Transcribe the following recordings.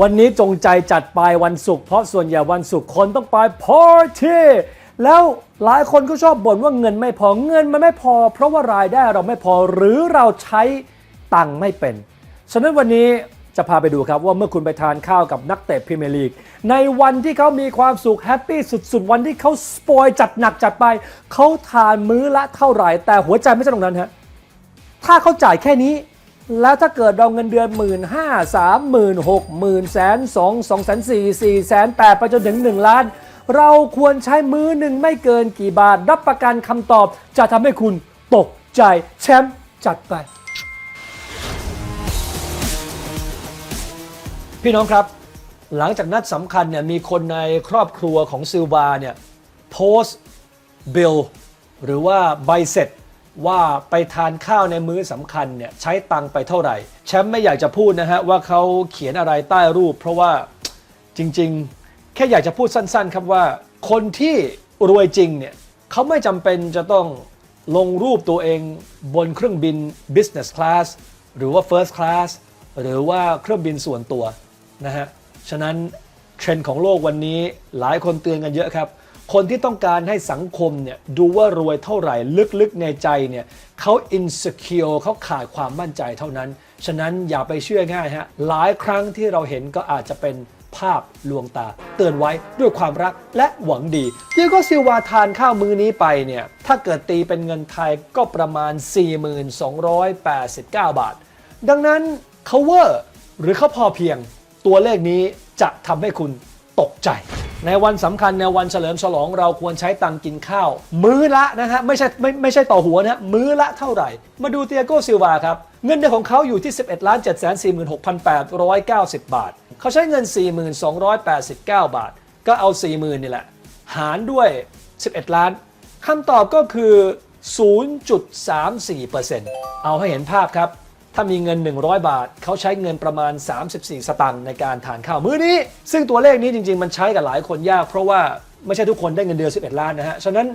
วันนี้จงใจจัดไปวันศุกร์เพราะส่วนใหญ่วันศุกร์คนต้องไปพาร์ตี้แล้วหลายคนก็ชอบบ่นว่าเงินไม่พอเงินมันไม่พอ เพราะว่ารายได้เราไม่พอหรือเราใช้ตังค์ไม่เป็น ฉะนั้นวันนี้จะพาไปดูครับว่าเมื่อคุณไปทานข้าวกับนักเตะพรีเมียร์ลีก ในวันที่เขามีความสุขแฮปปี้สุดๆ วันที่เขาสปอยจัดหนักจัดไป เขาทานมื้อละเท่าไหร่ แต่หัวใจไม่ใช่ตรงนั้นฮะถ้าเขาจ่ายแค่นี้ แล้วถ้าเกิดเราเงินเดือนหมื่นห้าสามหมื่นหกหมื่นแสนสองสองแสนสี่สี่แสนแปดไปจนถึงหนึ่งล้าน เราควรใช้มือหนึ่งไม่เกินกี่บาท รับประกันคำตอบจะทำให้คุณตกใจแชมป์จัดไป พี่น้องครับ หลังจากนัดสำคัญเนี่ยมีคนในครอบครัวของซิลวาเนี่ยโพสต์บิลหรือว่าใบเสร็จ ว่าไปทานข้าวในมื้อสำคัญเนี่ยใช้ตังไปเท่าไหร่ แชมป์ไม่อยากจะพูดนะฮะว่าเขาเขียนอะไรใต้รูป เพราะว่าจริงๆ แค่อยากจะพูดสั้นๆ ครับว่า คนที่รวยจริงเนี่ยเขาไม่จำเป็นจะต้องลงรูปตัวเองบนเครื่องบิน business class หรือว่า first class หรือว่าเครื่องบินส่วนตัวนะฮะ ฉะนั้นเทรนด์ของโลกวันนี้หลายคนเตือนกันเยอะครับ คนที่ต้องการให้สังคมเนี่ยดูว่ารวยเท่าไหร่ลึกๆในใจเนี่ยเขา insecure เขาขาดความมั่นใจเท่านั้น ฉะนั้นอย่าไปเชื่อง่ายฮะหลายครั้งที่เราเห็นก็อาจจะเป็นภาพลวงตา เตือนไว้ด้วยความรักและหวังดีเดียโกซิลวาทานข้าวมื้อนี้ไปเนี่ยถ้าเกิดตีเป็นเงินไทยก็ประมาณ 4289 บาท ดังนั้น cover หรือเขาพอเพียงตัวเลขนี้จะทำให้คุณตกใจ ในวันสำคัญในวันเฉลิมฉลองเราควรใช้ตังกินข้าว มื้อละนะฮะไม่ใช่ไม่ไม่ใช่ต่อหัวนะฮะมื้อละเท่าไหร่ มาดูเตียโกซิลวาครับเงินเดือนของเขาอยู่ที่ 11ล้าน7 4 6 8 9 0 บาท เขาใช้เงิน 4289 บาท ก็เอา 40,000นี่แหละ หารด้วย 11 ล้านคำตอบก็คือ 0.34%เอาให้เห็นภาพครับ ถ้ามีเงิน 100 บาท เขาใช้เงินประมาณ 34 สตางค์ในการทานข้าวมื้อนี้ ซึ่งตัวเลขนี้จริง ๆ มันใช้กับหลายคนยาก เพราะว่าไม่ใช่ทุกคนได้เงินเดือน 11 ล้านนะฮะ ฉะนั้น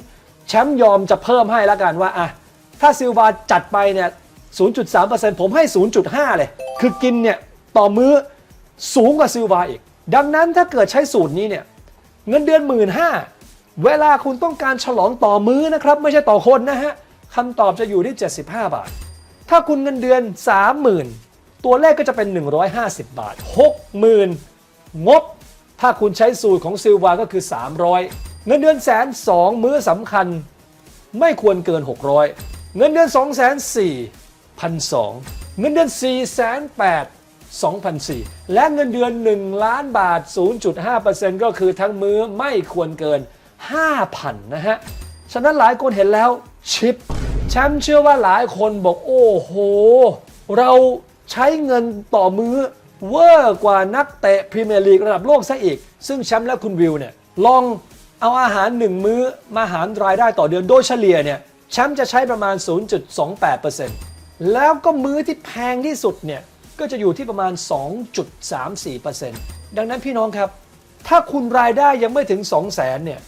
แชมป์ยอมจะเพิ่มให้ล้วกันว่าอะถ้าซิลวาจัดไปเนี่ย 0.3%ผมให้ 0.5 เลย คือกินเนี่ยต่อมื้อสูงกว่าซิลวาอีก ดังนั้นถ้าเกิดใช้สูตรนี้เนี่ยเงินเดือนหมื่นห้าเวลาคุณต้องการฉลองต่อมื้อนะครับ ไม่ใช่ต่อคนนะฮะคำตอบจะอยู่ที่ 75 บาท ถ้าคุณเงินเดือน 30,000 ตัวเลขก็จะเป็น 150 บาท 60,000 งบ ถ้าคุณใช้สูตรของซิลวาก็คือ 300 เงินเดือนแสนสองมื้อสำคัญ ไม่ควรเกิน 600 เงินเดือน 2 4 0 0 0 1,200 เงินเดือน 4 8 0 0 2,004และเงินเดือน 1 ล้านบาท 0.5%ก็คือทั้งมื้อไม่ควรเกิน 5,000 นะฮะ ฉะนั้นหลายคนเห็นแล้วชิป แชมป์เชื่อว่าหลายคนบอกโอ้โห เราใช้เงินต่อมื้อเวอร์กว่านักเตะพรีเมียร์ลีกระดับโลกซะอีก ซึ่งแชมป์และคุณวิวเนี่ยลองเอาอาหาร 1 มื้อมาหารรายได้ต่อเดือนโดยเฉลี่ยเนี่ยแชมป์จะใช้ประมาณ 0.28%แล้วก็มื้อที่แพงที่สุดเนี่ยก็จะอยู่ที่ประมาณ 2.34%ดังนั้นพี่น้องครับ ถ้าคุณรายได้ยังไม่ถึง 2 0 0 0 0 0เนี่ย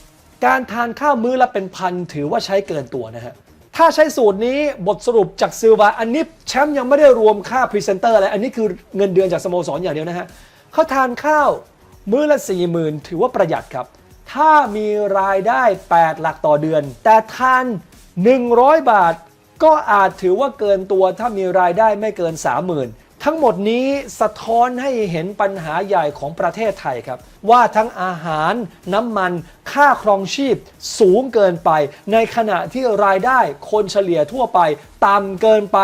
การทานข้าวมื้อละเป็นพันถือว่าใช้เกินตัวนะฮะ ถ้าใช้สูตรนี้บทสรุปจากซิลวาอันนี้แชมป์ยังไม่ได้รวมค่าพรีเซนเตอร์อะไรอันนี้คือเงินเดือนจากสโมสรอย่างเดียวนะฮะเขาทานข้าวมื้อละ4 0,000ถือว่าประหยัดครับ ถ้ามีรายได้ 8 หลักต่อเดือน แต่ทาน 100 บาท ก็อาจถือว่าเกินตัวถ้ามีรายได้ไม่เกิน 30,000 ทั้งหมดนี้สะท้อนให้เห็นปัญหาใหญ่ของประเทศไทยครับ ว่าทั้งอาหารน้ำมันค่าครองชีพสูงเกินไป ในขณะที่รายได้คนเฉลี่ยทั่วไป ต่ำเกินไป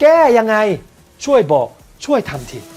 แก้ยังไง ช่วยบอกช่วยทำที